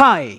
Hi.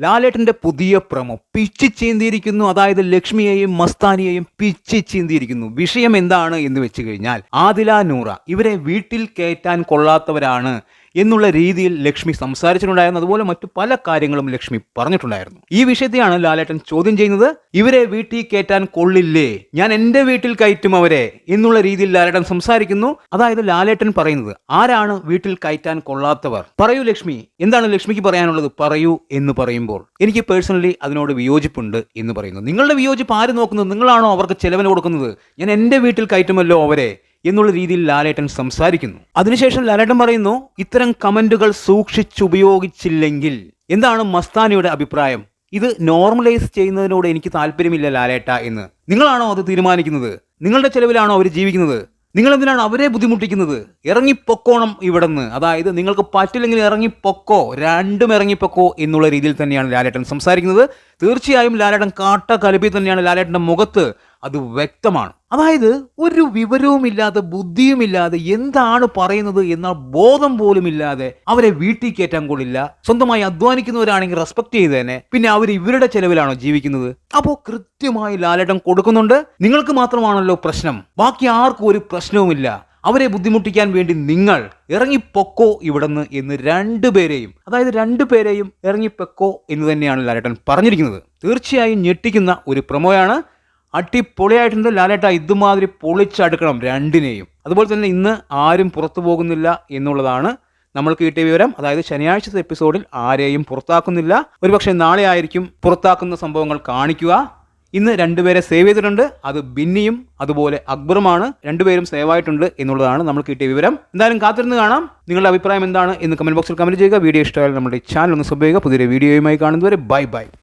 ലാലേട്ടന്റെ പുതിയ promo. പിച്ചി ചീന്തിയിരിക്കുന്നു. അതായത് ലക്ഷ്മിയെയും മസ്താനിയെയും പിച്ചി ചീന്തിയിരിക്കുന്നു. വിഷയം എന്താണ് എന്ന് വെച്ച് കഴിഞ്ഞാൽ ആദില നൂറ. ഇവരെ വീട്ടിൽ കയറ്റാൻ കൊള്ളാത്തവരാണ് എന്നുള്ള രീതിയിൽ ലക്ഷ്മി സംസാരിച്ചിട്ടുണ്ടായിരുന്നു. അതുപോലെ മറ്റു പല കാര്യങ്ങളും ലക്ഷ്മി പറഞ്ഞിട്ടുണ്ടായിരുന്നു. ഈ വിഷയത്തെയാണ് ലാലേട്ടൻ ചോദ്യം ചെയ്യുന്നത്. ഇവരെ വീട്ടിൽ കയറ്റാൻ കൊള്ളില്ലേ? ഞാൻ എന്റെ വീട്ടിൽ കയറ്റും അവരെ എന്നുള്ള രീതിയിൽ ലാലേട്ടൻ സംസാരിക്കുന്നു. അതായത് ലാലേട്ടൻ പറയുന്നത് ആരാണ് വീട്ടിൽ കയറ്റാൻ കൊള്ളാത്തവർ? പറയൂ ലക്ഷ്മി. എന്താണ് ലക്ഷ്മിക്ക് പറയാനുള്ളത്? പറയൂ എന്ന് പറയുമ്പോൾ. എനിക്ക് പേഴ്സണലി അതിനോട് വിയോജിപ്പുണ്ട് എന്ന് പറയുന്നു. നിങ്ങളുടെ വിയോജിപ്പ് ആര് നോക്കുന്നത്? നിങ്ങളാണോ അവർക്ക് ചെലവിന് കൊടുക്കുന്നത്? ഞാൻ എന്റെ വീട്ടിൽ കയറ്റുമല്ലോ അവരെ. എന്നുള്ള രീതിയിൽ ലാലേട്ടൻ സംസാരിക്കുന്നു. അതിനുശേഷം ലാലേട്ടൻ പറയുന്നു ഇത്തരം കമന്റുകൾ സൂക്ഷിച്ചുപയോഗിച്ചില്ലെങ്കിൽ. എന്താണ് മസ്താനിയുടെ അഭിപ്രായം? ഇത് നോർമലൈസ് ചെയ്യുന്നതിനോട് എനിക്ക് താല്പര്യമില്ല ലാലേട്ട എന്ന്. നിങ്ങളാണോ അത് തീരുമാനിക്കുന്നത്? നിങ്ങളുടെ ചെലവിലാണോ അവർ ജീവിക്കുന്നത്? നിങ്ങൾ എന്തിനാണ് അവരെ ബുദ്ധിമുട്ടിക്കുന്നത്? ഇറങ്ങിപ്പൊക്കോണം ഇവിടുന്ന്. അതായത് നിങ്ങൾക്ക് പറ്റില്ലെങ്കിൽ ഇറങ്ങിപ്പൊക്കോ രണ്ടും ഇറങ്ങിപ്പൊക്കോ എന്നുള്ള രീതിയിൽ തന്നെയാണ് ലാലേട്ടൻ സംസാരിക്കുന്നത്. തീർച്ചയായും ലാലേട്ടൻ കാട്ട കലബി തന്നെയാണ് ലാലേട്ടന്റെ മുഖത്ത് അത് വ്യക്തമാണ്. അതായത് ഒരു വിവരവുമില്ലാതെ ബുദ്ധിയുമില്ലാതെ എന്താണ് പറയുന്നത് എന്ന ബോധം പോലും ഇല്ലാതെ അവരെ വീട്ടിൽ കയറ്റാൻ കൊള്ളില്ല. സ്വന്തമായി അധ്വാനിക്കുന്നവരാണെങ്കിൽ റെസ്പെക്ട് ചെയ്തേനെ. പിന്നെ അവർ ഇവരുടെ ചെലവിലാണോ ജീവിക്കുന്നത്? അപ്പോൾ കൃത്യമായി ലാലേട്ടൻ കൊടുക്കുന്നുണ്ട്. നിങ്ങൾക്ക് മാത്രമാണല്ലോ പ്രശ്നം. ബാക്കി ആർക്കും ഒരു പ്രശ്നവുമില്ല. അവരെ ബുദ്ധിമുട്ടിക്കാൻ വേണ്ടി നിങ്ങൾ ഇറങ്ങിപ്പൊക്കോ ഇവിടുന്ന് എന്ന് രണ്ടുപേരെയും അതായത് രണ്ടുപേരെയും ഇറങ്ങിപ്പൊക്കോ എന്ന് തന്നെയാണ് ലാലേട്ടൻ പറഞ്ഞിരിക്കുന്നത്. തീർച്ചയായും ഞെട്ടിക്കുന്ന ഒരു പ്രൊമോയാണ്. അടിപൊളിയായിട്ടുണ്ട് ലാലേട്ട. ഇതുമാതിരി പൊളിച്ചടുക്കണം രണ്ടിനെയും. അതുപോലെ തന്നെ ഇന്ന് ആരും പുറത്തു പോകുന്നില്ല എന്നുള്ളതാണ് നമ്മൾക്ക് കിട്ടിയ വിവരം. അതായത് ശനിയാഴ്ചത്തെ എപ്പിസോഡിൽ ആരെയും പുറത്താക്കുന്നില്ല. ഒരുപക്ഷെ നാളെ ആയിരിക്കും പുറത്താക്കുന്ന സംഭവങ്ങൾ കാണിക്കുക. ഇന്ന് രണ്ടുപേരെ സേവ് ചെയ്തിട്ടുണ്ട്. അത് ബിന്നിയും അതുപോലെ അക്ബറുമാണ്. രണ്ടുപേരും സേവ് ആയിട്ടുണ്ട് എന്നുള്ളതാണ് നമ്മൾ കിട്ടിയ വിവരം. എന്തായാലും കാത്തിരുന്ന് കാണാം. നിങ്ങളുടെ അഭിപ്രായം എന്താണ് എന്ന് കമന്റ് ബോക്സിൽ കമന്റ് ചെയ്യുക. വീഡിയോ ഇഷ്ടമായാലും നമ്മുടെ ചാനൽ ഒന്ന് സബ് ചെയ്യുക. പുതിയൊരു വീഡിയോയുമായി കാണുന്നവരെ ബൈ ബൈ.